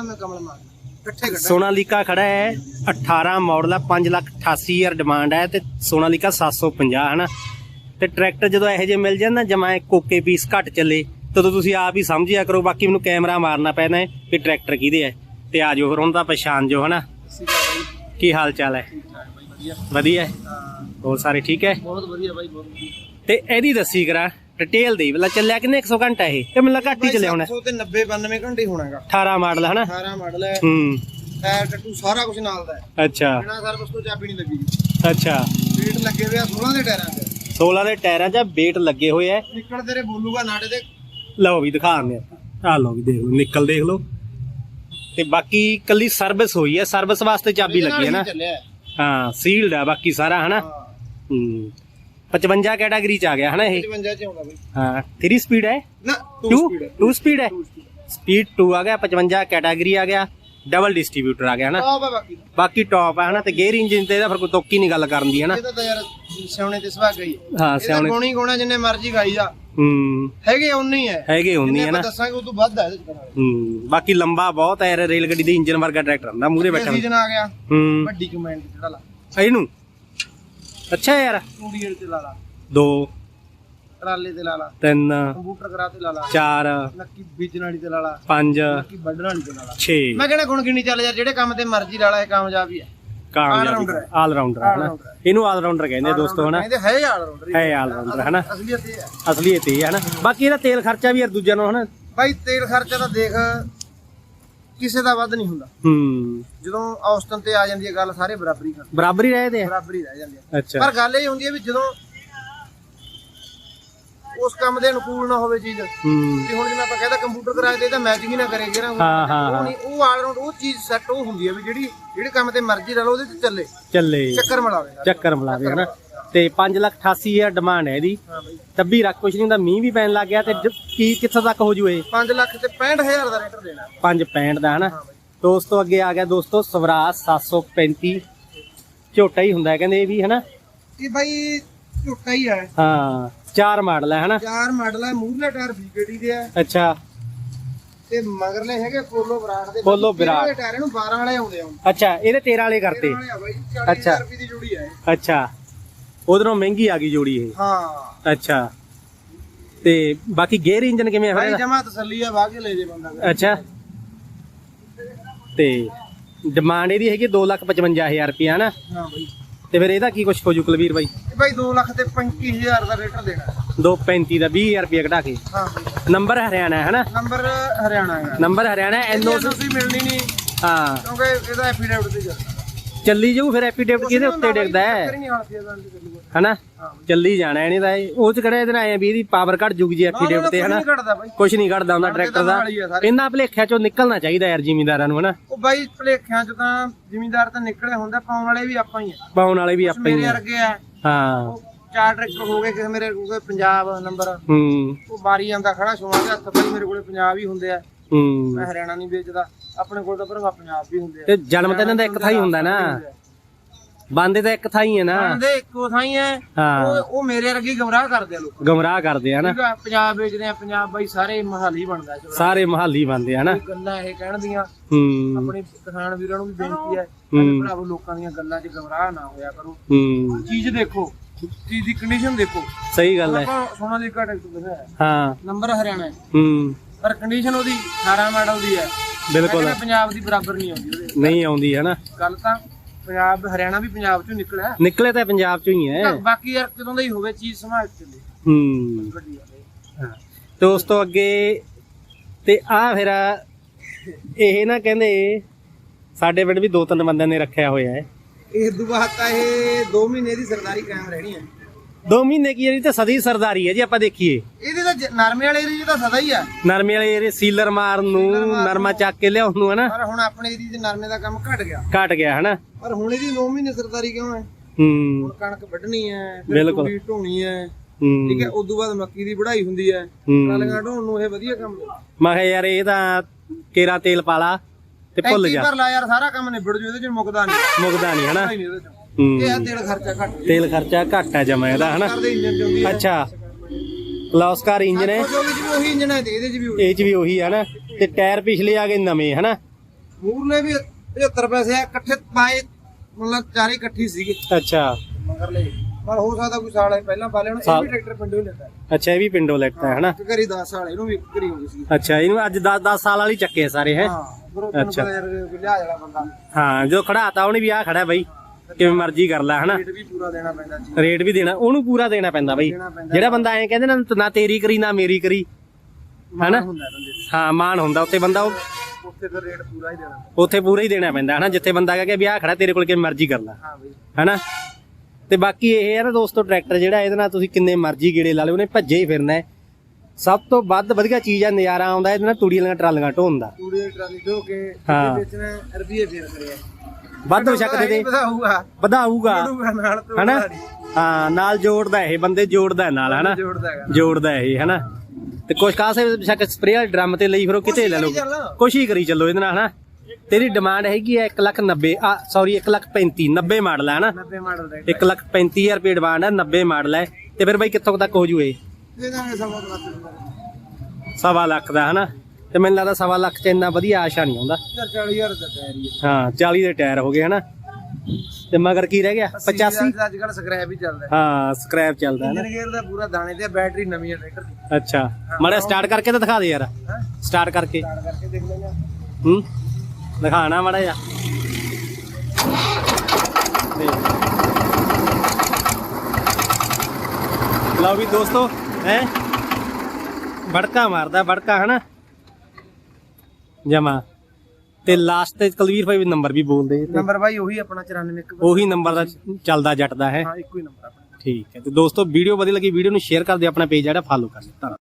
ਨਾ ਮੈਂ ਕਮਲ ਮਾਰ ਇਕੱਠੇ ਕੱਢਾਂ ਸੋਨਾਲੀਕਾ ਖੜਾ ਹੈ 18 ਮਾਡਲ ਆ 588000 ਡਿਮਾਂਡ ਹੈ ਤੇ ਸੋਨਾਲੀਕਾ 750 ਹਨਾ? ਤੇ ਟਰੈਕਟਰ ਜਦੋਂ ਇਹੋ ਜਿਹੇ ਮਿਲ ਜਾਣ ਨਾ ਜਮਾ ਕੋਕੇ ਪੀਸ ਘੱਟ ਚੱਲੇ ਤਦੋਂ ਤੁਸੀਂ ਆਪ ਹੀ ਸਮਝਿਆ ਕਰੋ ਬਾਕੀ ਮੈਨੂੰ ਕੈਮਰਾ ਮਾਰਨਾ ਪੈਣਾ ਹੈ ਕਿ ਟਰੈਕਟਰ ਕਿਹਦੇ ਹੈ ਤੇ ਆ ਜਾਓ ਫਿਰ ਹੁਣ ਤਾਂ ਪਛਾਣ ਜੋ ਹਨਾ? ਕੀ ਹਾਲ ਚਾਲ ਹੈ? ਵਧੀਆ। ਵਧੀਆ। ਹੋਰ ਸਾਰੇ ਠੀਕ ਹੈ? ਬਹੁਤ ਵਧੀਆ ਬਾਈ ਬਹੁਤ ਵਧੀਆ। ਤੇ ਇਹਦੀ ਦੱਸੀ ਕਰਾ ਡਿਟੇਲ ਦੇ ਬਲਾ ਚੱਲਿਆ ਕਿੰਨੇ 100 ਘੰਟਾ ਇਹ? ਤੇ ਮੈਨੂੰ ਲੱਗਾ ਘੱਟ ਹੀ ਚੱਲਿਆ ਹੋਣਾ। 700 ਤੇ 90 92 ਘੰਟੇ ਹੋਣਾਗਾ। 18 ਮਾਡਲ ਹਨਾ? 18 ਮਾਡਲ ਹੈ। ਹੂੰ। ਟਾਇਰ ਟੱਟੂ ਸਾਰਾ ਕੁਝ ਨਾਲ ਦਾ ਹੈ। ਅੱਛਾ। ਬਿਨਾ ਸਰਵਿਸ ਤੋਂ ਚਾਬੀ ਨਹੀਂ ਲੱਗੀ ਅੱਛਾ। ਵੇਟ ਲੱਗੇ ਹੋਏ ਆ 16 ਦੇ ਟਾਇਰਾਂ ਤੇ। 16 ਦੇ ਟਾਇਰਾਂ 'ਚ ਬੇਟ ਲੱਗੇ ਹੋਏ ਐ ਨਿਕਲ ਤੇਰੇ ਬੋਲੂਗਾ ਨਾੜੇ ਤੇ। ਲਓ ਵੀ ਦਿਖਾਉਂਦੇ ਆਪਾਂ ਆ। ਲਓ ਵੀ ਦੇਖ ਲਓ ਨਿਕਲ ਦੇਖ ਲਓ। ਤੇ ਬਾਕੀ ਕੱਲੀ ਸਰਵਿਸ ਹੋਈ ਹੈ ਸਰਵਿਸ ਵਾਸਤੇ ਚਾਬੀ ਲੱਗੀ ਹੈ ਨਾਲ ਨਾ। ਹੀ ਹੈ। ਹਾਂ ਸੀਲਡ ਹੈ ਬਾਕੀ ਸਾਰਾ ਹਨਾ? ਹਾਂ। ਹੂੰ। 55 ਕੈਟਾਗਰੀ ਚ ਆ ਗਿਆ ਹਨਾ ਇਹ 55 ਚ ਆਉਂਦਾ ਬਾਈ ਹਾਂ 3 ਸਪੀਡ ਹੈ ਨਾ 2 2 ਸਪੀਡ ਹੈ 2 ਸਪੀਡ ਹੈ 2 ਸਪੀਡ ਸਪੀਡ 2 ਆ ਗਿਆ 55 ਕੈਟਾਗਰੀ ਆ ਗਿਆ ਡਬਲ ਡਿਸਟ੍ਰੀਬਿਊਟਰ ਆ ਗਿਆ ਹਨਾ ਆ ਬਾਕੀ ਟੌਪ ਹੈ ਹਨਾ ਤੇ ਗੇਅਰ ਇੰਜਨ ਤੇ ਇਹਦਾ ਫਿਰ ਕੋਈ ਤੋਕੀ ਨਹੀਂ ਗੱਲ ਕਰਨ ਦੀ ਹਨਾ ਇਹਦਾ ਤਾਂ ਯਾਰ ਸਿਆਉਣੇ ਤੇ ਸੁਭਾਅ ਗਈ ਹਾਂ ਸਿਆਣੇ ਗੋਣੀ ਗੋਣਾ ਜਿੰਨੇ ਮਰਜ਼ੀ ਗਾਈ ਜਾ ਹੂੰ ਹੈਗੇ ਉਨੇ ਹੀ ਹੈ ਹੈਗੇ ਜਿੰਨੇ ਹੈ ਨਾ ਦੱਸਾਂਗੇ ਉਹ ਤੋਂ ਵੱਧ ਹੈ ਹੂੰ ਬਾਕੀ ਲੰਬਾ ਬਹੁਤ ਹੈ ਰੇਲ ਗੱਡੀ ਦੇ ਇੰਜਨ ਵਰਗਾ ਟਰੈਕਟਰ ਹੁੰਦਾ ਮੂਰੇ ਬੈਠਾ ਸੀਜ਼ਨ ਆ ਗਿਆ ਹੂੰ ਵੱਡੀ ਕਮੈਂਡ ਜਿਹੜਾ ਲਾ ਇਹਨੂੰ ਅੱਛਾ ਯਾਰ। ਟੂਡੀਅਰ ਤੇ ਲਾ ਲਾ। ਦੋ। ਟਰਾਲੇ ਤੇ ਲਾ ਲਾ। ਤਿੰਨ। ਕੰਪਿਊਟਰ ਕਰਾ ਤੇ ਲਾ ਲਾ। ਚਾਰ। ਨੱਕੀ ਬੀਜਣ ਵਾਲੀ ਤੇ ਲਾ ਲਾ। ਪੰਜ। ਨੱਕੀ ਵੱਢਣ ਵਾਲੀ ਤੇ ਲਾ ਲਾ। ਛੇ। ਮੈਂ ਕਹਿੰਦਾ ਗੁਣ ਗਿਣੀ ਚੱਲ ਯਾਰ ਜਿਹੜੇ ਕੰਮ ਤੇ ਮਰਜ਼ੀ ਲਾ ਲਾ ਇਹ ਕਾਮਯਾਬ ਹੀ ਹੈ ਕਾਮਯਾਬ। ਹੈ। ਆਲ ਰਾਉਂਡਰ ਹੈ ਹਨਾ? All-rounder ਹੈ। ਇਹਨੂੰ ਆਲ ਰਾਉਂਡਰ ਕਹਿੰਦੇ ਦੋਸਤੋ ਹਨਾ? ਇਹਦੇ ਹੈ ਆਲ ਰਾਉਂਡਰ ਹੈ ਆਲ ਰਾਉਂਡਰ ਹਨਾ? ਅਸਲੀਅਤ ਇਹ ਹੈ। ਅਸਲੀ ਇਹ ਹੀ ਹਨਾ? ਬਾਕੀ ਇਹਦਾ ਤੇਲ ਖਰਚਾ ਵੀ ਯਾਰ ਦੂਜਿਆਂ ਨੂੰ ਹਨਾ? ਭਾਈ ਤੇਲ ਖਰਚਾ ਤਾਂ ਦੇਖ ਕਿਸੇ ਦਾ ਵੱਧ ਨਹੀਂ ਹੁੰਦਾ। ਹੂੰ। ਜਦੋਂ ਔਸਤਨ ਤੇ ਆ ਜਾਂਦੀ ਹੈ ਗੱਲ ਸਾਰੇ ਬਰਾਬਰੀ ਕਰ ਬਰਾਬਰ ਹੀ ਤੇ ਬਰਾਬਰ ਹੀ ਰਹਿ ਜਾਂਦੇ ਆ ਅੱਛਾ। ਪਰ ਗੱਲ ਇਹ ਹੁੰਦੀ ਹੈ ਵੀ ਜਦੋਂ ਉਸ ਕੰਮ ਦੇ ਅਨੁਕੂਲ ਨਾ ਹੋਵੇ ਚੀਜ਼ ਹੂੰ। ਤੇ ਹੁਣ ਜਿਵੇਂ ਆਪਾਂ ਕਹਿੰਦਾ ਕੰਪਿਊਟਰ ਕਰਾਏ ਤੇ ਤਾਂ ਮੈਚਿੰਗ ਹੀ ਨਾ ਕਰੇਗੇ ਨਾ ਹਾਂ, ਹਾਂ, ਉਹ ਹਾਂ। ਨਹੀਂ ਉਹ ਆਲ ਰਾਉਂਡ ਉਹ ਚੀਜ਼ ਸੈੱਟ ਉਹ ਹੁੰਦੀ ਹੈ ਵੀ ਜਿਹੜੀ ਜਿਹੜੇ ਕੰਮ ਤੇ ਮਰਜ਼ੀ ਲਾ ਲਓ ਉਹਦੇ ਤੇ ਚੱਲੇ। ਚੱਲੇ। ਚੱਕਰ ਮਲਾਵੇ। ਚੱਕਰ ਮਿਲਾਵੇ ਹਨਾ? ਤੇ 588000 ਡਿਮਾਂਡ ਹੈ ਇਹਦੀ। ਹਾਂ ਬਈ। ਦੱਬੀ ਰੱਖ ਕੁਛ ਨਹੀਂ ਹੁੰਦਾ ਮੀਂਹ ਵੀ ਪੈਣ ਲੱਗ ਗਿਆ ਤੇ ਜ- ਕੀ ਕਿੱਥੋਂ ਤੱਕ ਹੋ ਜੂ ਇਹ 5 ਲੱਖ ਤੇ 65000 ਦਾ ਰੇਟਰ ਦੇਣਾ। 565 ਦਾ ਹਨਾ? ਦੋਸਤੋ ਅੱਗੇ ਆ ਗਿਆ ਦੋਸਤੋ ਸਵਰਾਜ 735 ਝੋਟਾ ਹੀ ਹੁੰਦਾ ਹੈ ਕਹਿੰਦੇ ਇਹ ਵੀ ਹਨਾ? ਇਹ ਬਾਈ ਝੁੱਟਾ ਹੀ ਹੈ। ਹਾਂ ਚਾਰ ਮਾਡਲ ਹੈ ਹਨਾ? ਚਾਰ ਮਾਡਲ ਹੈ ਮੂਰਲੇ ਟਾਇਰ ਬੀਕੇਡੀ ਦੇ ਆ ਅੱਛਾ। ਤੇ ਮਗਰਲੇ ਹੈਗੇ ਪੋਲੋ ਬਰਾਡ ਦੇ ਪੋਲੋ। ਦੇ ਟਾਇਰ ਇਹਨੂੰ 12 ਵਾਲੇ ਆਉਂਦੇ ਆ ਹੁਣ। ਅੱਛਾ ਇਹਦੇ 13 ਵਾਲੇ ਕਰਤੇ। 13 ਵਾਲੇ ਆ ਬਾਈ 40000 ਅੱਛਾ। ਰੁਪਏ ਦੀ ਜੋੜੀ ਹੈ ਇਹ। ਅੱਛਾ। ਉਧਰੋਂ ਮਹਿੰਗੀ ਆ ਗਈ ਜੋੜੀ ਇਹ। ਹਾਂ। ਅੱਛਾ। ਤੇ ਬਾਕੀ ਗੇਅਰ ਇੰਜਨ ਕਿਵੇਂ ਹੈ ਭਾਈ ਇਹਦਾ? ਜਮਾ ਤਸੱਲੀ ਆ ਵਾਹ ਕੇ ਲੈ ਜੇ ਬੰਦਾ। ਅੱਛਾ। ਤੇ ਡਿਮਾਂਡ ਇਹਦੀ ਹੈਗੀ 255000 ਰੁਪਿਆ ਹਨਾ? ਹਾਂ ਬਾਈ। ਤੇ ਫਿਰ ਇਹਦਾ ਕੀ ਕੁਛ ਹੋ ਜੂ ਕੁਲਵੀਰ ਬਾਈ? ਇਹ ਬਾਈ 2 ਲੱਖ ਤੇ 35000 ਦਾ ਰੇਟਰ ਦੇਣਾ। 235 ਦਾ 20000 ਰੁਪਿਆ ਘਟਾ ਕੇ। ਹਾਂ ਨੰਬਰ ਹਰਿਆਣਾ ਹੈ ਹਨਾ? ਨੰਬਰ ਹਰਿਆਣਾ ਹੈ। ਨੰਬਰ ਹਰਿਆਣਾ ਐਨਓਸੀ ਮਿਲਣੀ ਨਹੀਂ। ਹਾਂ। ਕਿਉਂਕਿ ਇਹਦਾ ਐਫੀਡੇਵਿਟ ਤੇ ਚੱਲਦਾ। ਚੱਲੀ ਜਾਊ ਫਿਰ ਐਪੀਡੇਵਿਟ ਕਿਹਦੇ ਉੱਤੇ ਡਿੱਗਦਾ ਹੈ? ਨਹੀਂ ਨਹੀਂ ਹਨਾ? ਚੱਲੀ ਜਾਣਾ ਇਹਨੇ ਦਾ ਇਹ। ਉਹ ਚ ਕਿਹੜਾ ਇਹਦੇ ਨਾਲ ਆਏ ਆ ਵੀ ਇਹਦੀ ਪਾਵਰ ਘਟ ਜੂਗੀ ਜੀ ਐਪੀਡੇਵਿਟ ਤੇ ਹਨਾ? ਨਹੀਂ ਕੁਛ ਨਹੀਂ ਘਟਦਾ ਹੁੰਦਾ ਟਰੈਕਟਰ ਦਾ। ਤਾਂ। ਇਹਨਾਂ ਭਲੇਖਿਆਂ ਚੋਂ ਨਿਕਲਣਾ ਚਾਹੀਦਾ ਯਾਰ ਜ਼ਿਮੀਂਦਾਰਾਂ ਨੂੰ ਹਨਾ? ਉਹ ਬਾਈ ਭਲੇਖਿਆਂ ਚ ਤਾਂ ਜ਼ਿਮੀਂਦਾਰ ਤਾਂ ਨਿਕਲੇ ਹੁੰਦੇ ਪਾਉਣ ਵਾਲੇ ਵੀ ਆਪਾਂ ਹੀ ਆ। ਪਾਉਣ ਵਾਲੇ ਵੀ ਆਪਾਂ ਹੀ ਮੇਰੇ ਆ। ਵਰਗੇ ਆ। ਹਾਂ। ਚਾਰ ਟਰੈਕਟਰ ਹੋ ਗਏ ਕਿਸੇ ਮੇਰੇ ਕੋਲ ਪੰਜਾਬ ਨੰਬਰ। ਹੂੰ। ਉਹ ਬਾਰੀ ਆਂਦਾ ਖੜਾ ਛੋਆਂ ਦੇ ਹੱਥ ਬਾਈ ਮੇਰੇ ਕੋਲੇ ਪੰਜਾਬ ਹੀ ਹੁੰਦੇ ਆ। ਹੂੰ। ਮੈਂ ਹਰਿਆਣਾ ਨਹੀਂ ਵੇਚਦਾ। ਆਪਣੇ ਕੋਲ ਤਾਂ ਪੰਜਾਬ ਵੀ ਹੁੰਦੇ ਆ। ਤੇ ਜਨਮ ਤਾਂ ਇਹਨਾਂ ਦਾ ਇੱਕ ਥਾਂ ਹੀ ਹੁੰਦਾ ਨਾ। ਬੰਦੇ ਤਾਂ ਇੱਕ ਥਾਂ ਹੀ ਨਾ। ਆਂਦੇ ਇੱਕੋ ਥਾਂ ਹੀ। ਹੈ। ਹਾਂ ਉਹ ਉਹ ਮੇਰੇ ਵਰਗੇ ਗਮਰਾਹ ਕਰਦੇ ਆ ਲੋਕ। ਗਮਰਾਹ ਕਰਦੇ ਆ ਨਾ। ਪੰਜਾਬ ਵੇਚਦੇ ਆ ਪੰਜਾਬ ਬਾਈ ਸਾਰੇ ਮਹਾਲੀ ਬਣਦਾ ਚੋਰਾ ਸਾਰੇ ਮਹੱਲੀ ਬੰਦੇ ਆ ਨਾ। ਗੱਲਾਂ ਇਹ ਕਹਿਣ ਦੀਆਂ। ਹੂੰ। ਆਪਣੇ ਕਿਸਾਨ ਵੀਰਾਂ ਨੂੰ ਵੀ ਬੇਨਤੀ ਹੈ। ਭਰਾਵੋ ਲੋਕਾਂ ਦੀਆਂ ਗੱਲਾਂ 'ਚ ਗਮਰਾਹ ਨਾ ਹੋਇਆ ਕਰੋ। ਹੂੰ। ਚੀਜ਼ ਦੇਖੋ। ਚੀਜ਼ ਦੀ ਕੰਡੀਸ਼ਨ ਦੇਖੋ। ਸਹੀ ਗੱਲ ਹੈ। ਆਪਾਂ ਸੋਨਾ ਦੀ ਘਾਟ ਦਿਖਾਇਆ ਹਾਂ। ਨੰਬਰ ਹਰਿਆਣਾ ਹੈ। ਹੂੰ। ਪਰ ਕੰਡੀਸ਼ਨ ਉਹਦੀ 18 ਮਾਡਲ ਦੀ ਹੈ। ਬਿਲਕੁਲ। ਪੰਜਾਬ ਦੀ ਬਰਾਬਰ ਨਹੀਂ ਆਉਂਦੀ ਉਹਦੇ। ਨਹੀਂ ਆਉਂਦੀ ਹੈ ਨਾ। ਗੱਲ ਤਾਂ ਪੰਜਾਬ ਹਰਿਆਣਾ ਵੀ ਪੰਜਾਬ ਚੋਂ ਨਿਕਲਿਆ। ਨਿਕਲੇ ਤਾਂ ਪੰਜਾਬ ਚੋਂ ਹੀ ਹੈ। ਬਾਕੀ ਯਾਰ ਕਿਦੋਂ ਦਾ ਹੀ ਹੋਵੇ ਚੀਜ਼ ਸੰਭਾਲ ਕੇ ਚੱਲੇ। ਹੂੰ। ਤੇ ਉਸ ਤੋਂ ਅੱਗੇ ਤੇ ਆ ਫਿਰ ਇਹ ਨਾ ਕਹਿੰਦੇ ਸਾਡੇ ਪਿੰਡ ਵੀ ਦੋ ਤਿੰਨ ਬੰਦਿਆਂ ਨੇ ਰੱਖਿਆ ਹੋਇਆ ਹੈ। ਇਹ ਦੁਬਾਰਾ ਤਾਂ ਇਹ 2 ਮਹੀਨੇ ਦੀ ਸਰਦਾਰੀ ਕਾਇਮ ਰਹਿਣੀ ਹੈ। ਦੋ ਮਹੀਨੇ ਕੀ ਇਹਦੀ ਤਾਂ ਸਦੀ ਸਰਦਾਰੀ ਹੈ ਜੀ ਆਪਾਂ ਦੇਖੀਏ। ਇਹਦੇ ਤਾਂ ਜ- ਨਰਮੇ ਵਾਲੇ ਏਰੀਏ ਤਾਂ ਸਦਾ ਹੀ ਆ। ਨਰਮੇ ਵਾਲੇ ਏਰੀਏ ਸੀਲਰ ਮਾਰਨ ਨੂੰ ਨਰਮਾ ਚੱਕ ਕੇ ਲਿਆਉਣ ਨੂੰ ਹਨਾ? ਪਰ ਹੁਣ ਆਪਣੇ ਏਰੀਏ 'ਚ ਨਰਮੇ ਦਾ ਕੰਮ ਘਟ ਗਿਆ। ਘਟ ਗਿਆ ਹਨਾ? ਪਰ ਹੁਣ ਇਹਦੀ 2 ਮਹੀਨੇ ਸਰਦਾਰੀ ਕਿਉਂ ਹੈ? ਹੂੰ। ਹੁਣ ਕਣਕ ਵੱਢਣੀ ਹੈ ਫਿਰ ਬਿਲਕੁਲ। ਤੂੜੀ ਢੋਣੀ ਹੈ। ਠੀਕ ਹੈ ਹੂੰ ਉਸ ਤੋਂ ਬਾਅਦ ਮੱਕੀ ਦੀ ਵਢਾਈ ਹੁੰਦੀ ਹੈ। ਹੂੰ। ਟਰਾਲੀਆਂ ਢੋਣ ਨੂੰ ਇਹ ਵਧੀਆ ਕੰਮ ਹੈ। ਮੈਂ ਕਿਹਾ ਯਾਰ ਇਹ ਤਾਂ ਕੇਰਾ ਤੇਲ ਪਾਲਾ ਤੇ ਭੁੱਲ ਟੈਂਕੀ ਜਾ। ਭਰ ਲਾ ਯਾਰ ਸਾਰਾ ਕੰਮ ਨਿਬੜ ਜੂ ਇਹਦੇ 'ਚ ਮੁੱਕਦਾ ਨਹੀਂ। ਮੁੱਕਦਾ ਨਹੀਂ ਹਨਾ? ਨਹੀਂ ਇਹਦੇ 'ਚ। ਹੂੰ ਇਹ ਆ ਤੇਲ ਖਰਚਾ ਘੱਟ। ਤੇਲ ਖਰਚਾ ਘੱਟ ਹੈ ਜਮਾ ਇਹਦਾ ਹਨਾ? ਕਰਦੇ ਇੰਜਨ ਅੱਛਾ। ਕਲੌਸਕਾਰ ਇੰਜਨ ਹੈ। ਉਹ ਜੋ ਵੀ ਉਹੀ ਇੰਜਨ ਹੈ ਤੇ ਇਹਦੇ 'ਚ ਵੀ ਉਹੀ। ਇਹ ਚ ਵੀ ਉਹੀ ਹੈ ਨਾ। ਤੇ ਟਾਇਰ ਪਿਛਲੇ ਆ ਗਏ ਨਵੇਂ ਹਨਾ? ਮੂਰਲੇ ਵੀ 75 ਪੈਸੇ ਆ ਇਕੱਠੇ ਪਾਏ ਮਤਲਬ ਚਾਰੇ ਇਕੱਠੀ ਸੀਗੇ। ਅੱਛਾ। ਮਗਰ ਪਰ ਹੋ ਸਕਦਾ ਕੋਈ ਸਾਲ ਪਹਿਲਾਂ ਪਾ ਲੈਣ ਇਹ ਸਾਲ- ਵੀ ਟਰੈਕਟਰ ਪਿੰਡੋਂ ਹੀ ਲੈਂਦਾ ਅੱਛਾ ਇਹ ਵੀ ਪਿੰਡੋਂ ਲੈਤਾ ਹੈ ਹਨਾ? ਇੱਕ ਘਰੀ 10 ਸਾਲ ਇਹਨੂੰ ਵੀ ਇੱਕ ਘਰੀ ਹੋ ਗਈ ਸੀ। ਅੱਛਾ ਇਹਨੂੰ ਅੱਜ 10 10 ਸਾਲ ਵਾਲੀ ਚੱਕੇ ਸਾਰੇ ਹੈ? ਹਾਂ ਫਿਰ ਉਹ ਤੁਹਾਨੂੰ ਅੱਛਾ। ਪਤਾ ਯਾਰ ਕੋਈ ਲਿਹਾਜ਼ ਵਾਲਾ ਬੰਦਾ। ਹਾਂ ਜੋ ਖੜਾਤਾ ਉਹਨੇ ਵੀ ਆ ਖੜਾ ਬਈ। ਕਿਵੇਂ ਮਰਜ਼ੀ ਕਰ ਲੈ ਹਨਾ? ਰੇਟ ਵੀ ਪੂਰਾ ਦੇਣਾ ਪੈਂਦਾ ਜੀ। ਰੇਟ ਵੀ ਦੇਣਾ ਉਹਨੂੰ ਪੂਰਾ ਦੇਣਾ ਪੈਂਦਾ ਬਈ। ਜਿਹੜਾ ਬੰਦਾ ਐਂ ਕਹਿੰਦੇ ਨਾ ਨਾ ਤੇਰੀ ਕਰੀ ਨਾ ਮੇਰੀ ਕਰੀ ਹਨਾ? ਮਾਣ। ਹਾਂ ਮਾਨ ਹੁੰਦਾ ਉੱਤੇ ਬੰਦਾ ਉਹ ਉੱਥੇ ਫਿਰ ਰੇਟ ਪੂਰਾ ਹੀ ਦੇਣਾ ਉੱਥੇ ਪੂਰਾ ਹੀ ਦੇਣਾ ਪੈਂਦਾ ਹਨਾ? ਜਿੱਥੇ ਬੰਦਾ ਕਹੇ ਵੀ ਆ ਖੜਾ ਤੇਰੇ ਕੋਲ ਕਿਵੇਂ ਮਰਜ਼ੀ ਕਰ ਲੈ ਹਾਂ ਬਈ। ਹਨਾ? ਤੇ ਬਾਕੀ ਇਹ ਹੈ ਨਾ ਦੋਸਤੋ ਟਰੈਕਟਰ ਜਿਹੜਾ ਇਹਦੇ ਨਾਲ ਤੁਸੀਂ ਕਿੰਨੇ ਮਰਜ਼ੀ ਗੇੜੇ ਲਾ ਲਿਓ ਉਹਨੇ ਭੱਜੇ ਹੀ ਫਿਰਨਾ ਹੈ। ਸਭ ਤੋਂ ਵੱਧ ਵਧੀਆ ਚੀਜ਼ ਆ ਨਜ਼ਾਰਾ ਆਉਂਦਾ ਇਹਦੇ ਨਾਲ ਤੂੜੀ ਵਾਲੀਆਂ ਟਰਾਲੀਆਂ ਢੋਣ ਦਾ। ਪੂਰੇ ਟਰਾਲੀ ਢੋ ਕੇ। ਵੇਚਣਾ ਰੁਪਏ ਫੇਰ ਕਰਿਆ। ਵੱਧ ਹੋ ਸਕਦੇ ਤੇ ਵਧਾਊਗਾ। ਵਧਾਊਗਾ। ਵਧਾਊਗਾ ਨਾਲ ਤੋਂ ਹਨਾ? ਹਾਂ ਨਾਲ ਜੋੜਦਾ ਇਹ ਬੰਦੇ ਜੋੜਦਾ ਨਾਲ ਹਨਾ? ਜੋੜਦਾ ਹੈਗਾ। ਜੋੜਦਾ ਇਹ ਹਨਾ? ਤੇ ਕੁਛ ਕਾਸੇ ਸ਼ੱਕ ਸਪਰੇਅ ਵਾਲੇ ਡਰਮ ਤੇ ਲਈ ਫਿਰ ਉਹ ਕਿਤੇ ਲੈ ਲਓ। ਕੁਛ ਹੀ ਕਰੀ ਚੱਲੋ ਇਹਦੇ ਨਾਲ ਹਨਾ? ਤੇਰੀ ਡਿਮਾਂਡ ਹੈਗੀ ਹੈ 1 ਲੱਖ 90 ਆ ਸੌਰੀ 1 ਲੱਖ 35 90 ਮਾਡਲ ਹੈ ਹਨਾ? 90 ਮਾਡਲ ਦਾ 1 ਲੱਖ 35000 ਰੁਪਏ ਡਿਮਾਂਡ ਹੈ 90 ਮਾਡਲ ਹੈ ਤੇ ਫਿਰ ਬਾਈ ਕਿੱਥੋਂ ਤੱਕ ਹੋ ਜੂ ਇਹ ਦੇ ਸਵਾ ਲੱਖ ਦਾ ਹਨਾ? ਤੇ ਮੈਨੂੰ ਲੱਗਦਾ ਸਵਾ ਲੱਖ ਚ ਇੰਨਾ ਵਧੀਆ ਆਸ਼ਾ ਨਹੀਂ ਆਉਂਦਾ। 40000 ਦਾ ਟਾਇਰ ਹੀ ਹੈ ਹਾਂ 40 ਦੇ ਟਾਇਰ ਹੋ ਗਏ ਹਨਾ। ਤੇ ਮਗਰ ਕੀ ਰਹਿ ਗਿਆ? 85 ਅੱਜ ਕੱਲ ਸਕ੍ਰੈਪ ਹੀ ਚੱਲਦਾ ਹੈ। ਸਕ੍ਰੈਪ ਚੱਲਦਾ ਹੈ ਨਾ। ਇੰਜਨ ਗੇਅਰ ਦਾ ਪੂਰਾ ਦਾਣੇ ਤੇ ਬੈਟਰੀ ਨਵੀਂ ਹੈ ਟਰੈਕਟਰ ਦੀ। ਅੱਛਾ। ਮਾੜਾ ਸਟਾਰਟ ਕਰਕੇ ਤਾਂ ਦਿਖਾ ਦੇ ਯਾਰ। ਸਟਾਰਟ ਕਰਕੇ। ਸਟਾਰਟ ਕਰਕੇ ਦੇਖ ਲੈਣਾ ਹੂੰ। ਦਿਖਾਣਾ ਮਾੜਾ। ਲਓ ਵੀ ਦੋਸਤੋ ਹੈ? ਬੜਕਾ ਮਾਰਦਾ ਬੜਕਾ ਹਨਾ? ਜਮਾ। ਤੇ ਲਾਸਟ ਤੇ ਕੁਲਵੀਰ ਭਾਈ ਨੰਬਰ ਵੀ ਬੋਲਦੇ ਤੇ ਨੰਬਰ ਬਾਈ ਉਹੀ ਆਪਣਾ 94 ਇੱਕ। ਉਹੀ ਨੰਬਰ ਦਾ ਚੱਲਦਾ ਜੱਟ ਦਾ ਹੈ। ਹਾਂ ਇੱਕੋ ਹੀ ਨੰਬਰ ਆਪਣਾ। ਠੀਕ ਹੈ ਤੇ ਦੋਸਤੋ ਵੀਡੀਓ ਵਧੀਆ ਲੱਗੀ ਵੀਡੀਓ ਨੂੰ ਸ਼ੇਅਰ ਕਰ ਦਿਓ ਆਪਣਾ ਪੇਜ ਜਿਹੜਾ ਫਾਲੋ ਕਰ ਲਿਓ ਧੰਨਵਾਦ।